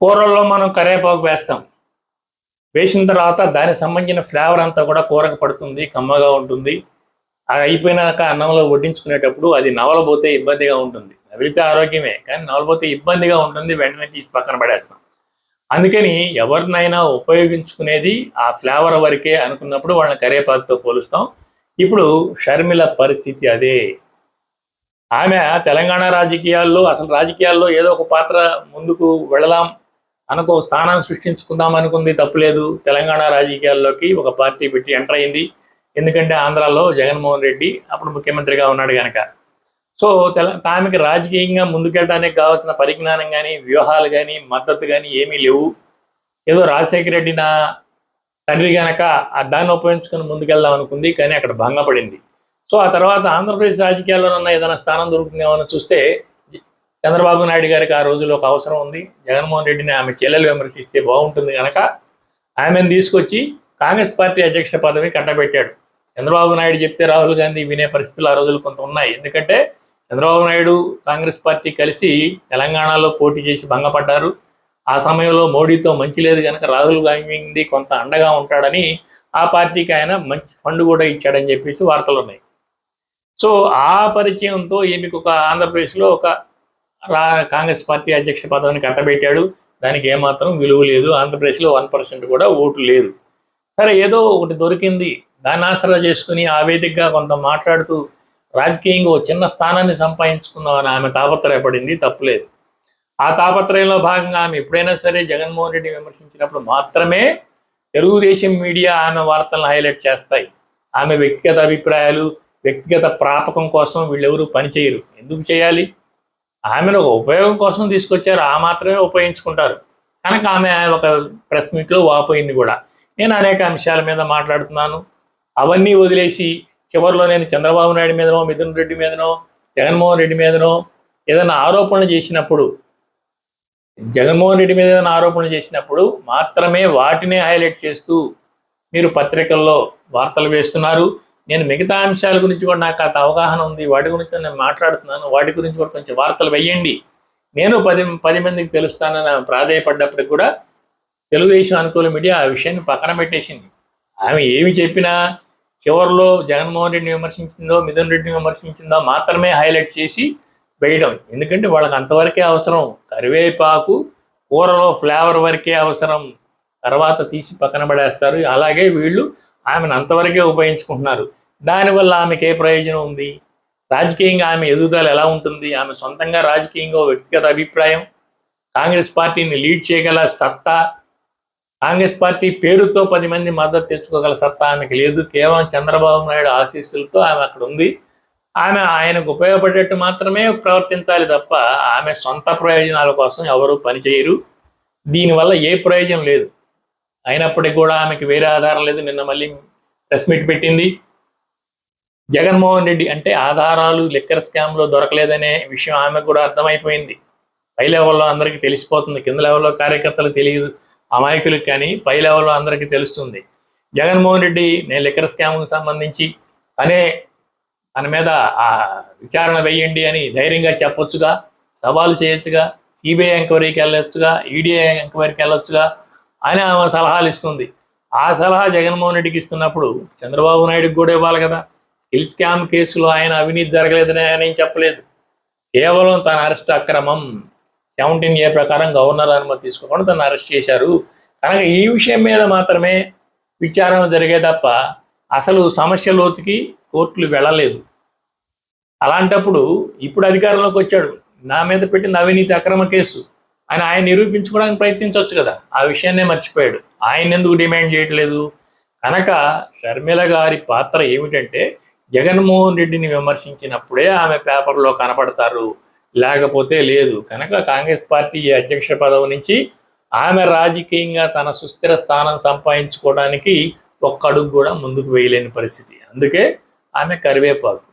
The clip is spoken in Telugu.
కూరల్లో మనం కరివేపాకు వేస్తాం. వేసిన తర్వాత దానికి సంబంధించిన ఫ్లేవర్ అంతా కూడా కూరకు పడుతుంది కమ్మగా ఉంటుంది. అది అయిపోయినాక అన్నంలో వడ్డించుకునేటప్పుడు అది నవలబోతే ఇబ్బందిగా ఉంటుంది. నవిలితే ఆరోగ్యమే కానీ నవలబోతే ఇబ్బందిగా ఉంటుంది వెంటనే తీసి పక్కన పడేస్తాం. అందుకని ఎవరినైనా ఉపయోగించుకునేది ఆ ఫ్లేవర్ వరకే అనుకున్నప్పుడు వాళ్ళని కరివేపాకుతో పోలుస్తాం. ఇప్పుడు షర్మిల పరిస్థితి అదే. ఆమె తెలంగాణ రాజకీయాల్లో అసలు రాజకీయాల్లో ఏదో ఒక పాత్ర ముందుకు వెళ్ళలాం అనుకో స్థానం సృష్టించుకుందాం అనుకుంది తప్పులేదు. తెలంగాణ రాజకీయాల్లోకి ఒక పార్టీ పెట్టి ఎంటర్ అయింది. ఎందుకంటే ఆంధ్రాలో జగన్మోహన్ రెడ్డి అప్పుడు ముఖ్యమంత్రిగా ఉన్నాడు కనుక సో తెల ఆమెకి రాజకీయంగా ముందుకెళ్ళడానికి కావాల్సిన పరిజ్ఞానం కానీ వ్యూహాలు కానీ మద్దతు కానీ ఏమీ లేవు. ఏదో రాజశేఖర రెడ్డి నా తండ్రి గనక ఆ దాన్ని ఉపయోగించుకొని ముందుకెళ్దాం అనుకుంది కానీ అక్కడ భంగపడింది. సో ఆ తర్వాత ఆంధ్రప్రదేశ్ రాజకీయాల్లో ఉన్న ఏదైనా స్థానం దొరుకుతుందేమో చూస్తే చంద్రబాబు నాయుడు గారికి ఆ రోజుల్లో ఒక అవసరం ఉంది. జగన్మోహన్ రెడ్డిని ఆమె చెల్లెలు విమర్శిస్తే బాగుంటుంది కనుక ఆమెను తీసుకొచ్చి కాంగ్రెస్ పార్టీ అధ్యక్ష పదవి కట్టబెట్టాడు. చంద్రబాబు నాయుడు చెప్తే రాహుల్ గాంధీ వినే పరిస్థితులు ఆ రోజులు కొంత ఉన్నాయి. ఎందుకంటే చంద్రబాబు నాయుడు కాంగ్రెస్ పార్టీ కలిసి తెలంగాణలో పోటీ చేసి భంగపడ్డారు. ఆ సమయంలో మోడీతో మంచి లేదు కనుక రాహుల్ గాంధీ కొంత అండగా ఉంటాడని ఆ పార్టీకి ఆయన మంచి ఫండ్ కూడా ఇచ్చాడని చెప్పేసి వార్తలు ఉన్నాయి. సో ఆ పరిచయంతో ఈమెకు ఒక ఆంధ్రప్రదేశ్లో ఒక రా కాంగ్రెస్ పార్టీ అధ్యక్ష పదవిని కట్టబెట్టాడు. దానికి ఏమాత్రం విలువ లేదు. ఆంధ్రప్రదేశ్లో వన్ పర్సెంట్ కూడా ఓటు లేదు. సరే ఏదో ఒకటి దొరికింది. దాన్ని ఆసరా చేసుకుని ఆ వేదికగా కొంత మాట్లాడుతూ రాజకీయంగా ఒక చిన్న స్థానాన్ని సంపాదించుకుందామని ఆమె తాపత్రయపడింది. తప్పులేదు. ఆ తాపత్రయంలో భాగంగా ఆమె ఎప్పుడైనా సరే జగన్మోహన్ రెడ్డి విమర్శించినప్పుడు మాత్రమే తెలుగుదేశం మీడియా ఆమె వార్తలను హైలైట్ చేస్తాయి. ఆమె వ్యక్తిగత అభిప్రాయాలు వ్యక్తిగత ప్రాపకం కోసం వీళ్ళెవరూ పనిచేయరు. ఎందుకు చేయాలి? ఆమెను ఒక ఉపయోగం కోసం తీసుకొచ్చారు ఆ మాత్రమే ఉపయోగించుకుంటారు. కనుక ఆమె ఒక ప్రెస్ మీట్లో వాపోయింది కూడా. నేను అనేక అంశాల మీద మాట్లాడుతున్నాను. అవన్నీ వదిలేసి చివరిలో నేను చంద్రబాబు నాయుడు మీదనో మిథున్ రెడ్డి మీదనో జగన్మోహన్ రెడ్డి మీదనో ఏదైనా ఆరోపణలు చేసినప్పుడు జగన్మోహన్ రెడ్డి మీద ఏదైనా ఆరోపణలు చేసినప్పుడు మాత్రమే వాటినే హైలైట్ చేస్తూ మీరు పత్రికల్లో వార్తలు వేస్తున్నారు. నేను మిగతా అంశాల గురించి కూడా నాకు అంత అవగాహన ఉంది వాటి గురించి నేను మాట్లాడుతున్నాను వాటి గురించి కూడా కొంచెం వార్తలు వేయండి. నేను పది పది మందికి తెలుస్తానని ప్రాధాయపడ్డప్పటికి ప్రాధేయపడ్డప్పటికి కూడా తెలుగుదేశం అనుకూల మీడియా ఆ విషయాన్ని పక్కన పెట్టేసింది. ఆమె ఏమి చెప్పినా చివరిలో జగన్మోహన్ రెడ్డిని విమర్శించిందో మిథున్ రెడ్డిని విమర్శించిందో మాత్రమే హైలైట్ చేసి వేయడం. ఎందుకంటే వాళ్ళకి అంతవరకే అవసరం. కరివేపాకు కూరలో ఫ్లేవర్ వరకే అవసరం. తర్వాత తీసి పక్కన పడేస్తారు. అలాగే వీళ్ళు ఆమెను అంతవరకే ఉపయోగించుకుంటున్నారు. దానివల్ల ఆమెకి ఏ ప్రయోజనం ఉంది? రాజకీయంగా ఆమె ఎదుగుదల ఎలా ఉంటుంది? ఆమె సొంతంగా రాజకీయంగా వ్యక్తిగత అభిప్రాయం? కాంగ్రెస్ పార్టీని లీడ్ చేయగల సత్తా? కాంగ్రెస్ పార్టీ పేరుతో పది మంది మద్దతు తెచ్చుకోగల సత్తా ఆమెకి లేదు. కేవలం చంద్రబాబు నాయుడు ఆశీస్సులతో ఆమె అక్కడ ఉంది. ఆమె ఆయనకు ఉపయోగపడేట్టు మాత్రమే ప్రవర్తించాలి తప్ప ఆమె సొంత ప్రయోజనాల కోసం ఎవరు పనిచేయరు. దీనివల్ల ఏ ప్రయోజనం లేదు. అయినప్పటికీ కూడా ఆమెకి వేరే ఆధారం లేదు. నిన్న మళ్ళీ ప్రెస్ మీట్ పెట్టింది. జగన్మోహన్ రెడ్డి అంటే ఆధారాలు లిక్కర్ స్కామ్లో దొరకలేదనే విషయం ఆమెకు కూడా అర్థమైపోయింది. పై లెవెల్లో అందరికీ తెలిసిపోతుంది. కింద లెవెల్లో కార్యకర్తలు తెలియదు. అమాయకులకు కానీ పై లెవెల్లో అందరికీ తెలుస్తుంది. జగన్మోహన్ రెడ్డి నేను లిక్కర్ స్కామ్కు సంబంధించి తనే తన మీద ఆ విచారణ వేయండి అని ధైర్యంగా చెప్పొచ్చుగా. సవాలు చేయొచ్చుగా. సిబిఐ ఎంక్వైరీకి వెళ్ళొచ్చుగా. ఈడీఐ ఎంక్వైరీకి వెళ్ళొచ్చుగా. అని ఆమె సలహాలు ఇస్తుంది. ఆ సలహా జగన్మోహన్ రెడ్డికి ఇస్తున్నప్పుడు చంద్రబాబు నాయుడుకి కూడా ఇవ్వాలి కదా. స్కిల్ స్కామ్ కేసులో ఆయన అవినీతి జరగలేదని ఆయన ఏం చెప్పలేదు. కేవలం తన అరెస్ట్ అక్రమం సెవెంటీన్ ఏ ప్రకారం గవర్నర్ అనుమతి తీసుకోకుండా తను అరెస్ట్ చేశారు. కనుక ఈ విషయం మీద మాత్రమే విచారణ జరిగే తప్ప అసలు సమస్య లోతుకి కోర్టులు వెళ్ళలేదు. అలాంటప్పుడు ఇప్పుడు అధికారంలోకి వచ్చాడు. నా మీద పెట్టిన అవినీతి అక్రమ కేసు. ఆయన ఆయన నిరూపించుకోవడానికి ప్రయత్నించవచ్చు కదా. ఆ విషయాన్నే మర్చిపోయాడు. ఆయన ఎందుకు డిమాండ్ చేయట్లేదు? కనుక షర్మిల గారి పాత్ర ఏమిటంటే జగన్మోహన్ రెడ్డిని విమర్శించినప్పుడే ఆమె పేపర్లో కనపడతారు. లేకపోతే లేదు. కనుక కాంగ్రెస్ పార్టీ అధ్యక్ష పదవి నుంచి ఆమె రాజకీయంగా తన సుస్థిర స్థానం సంపాదించుకోవడానికి ఒక్క అడుగు కూడా ముందుకు వేయలేని పరిస్థితి. అందుకే ఆమె కరివేపాకు.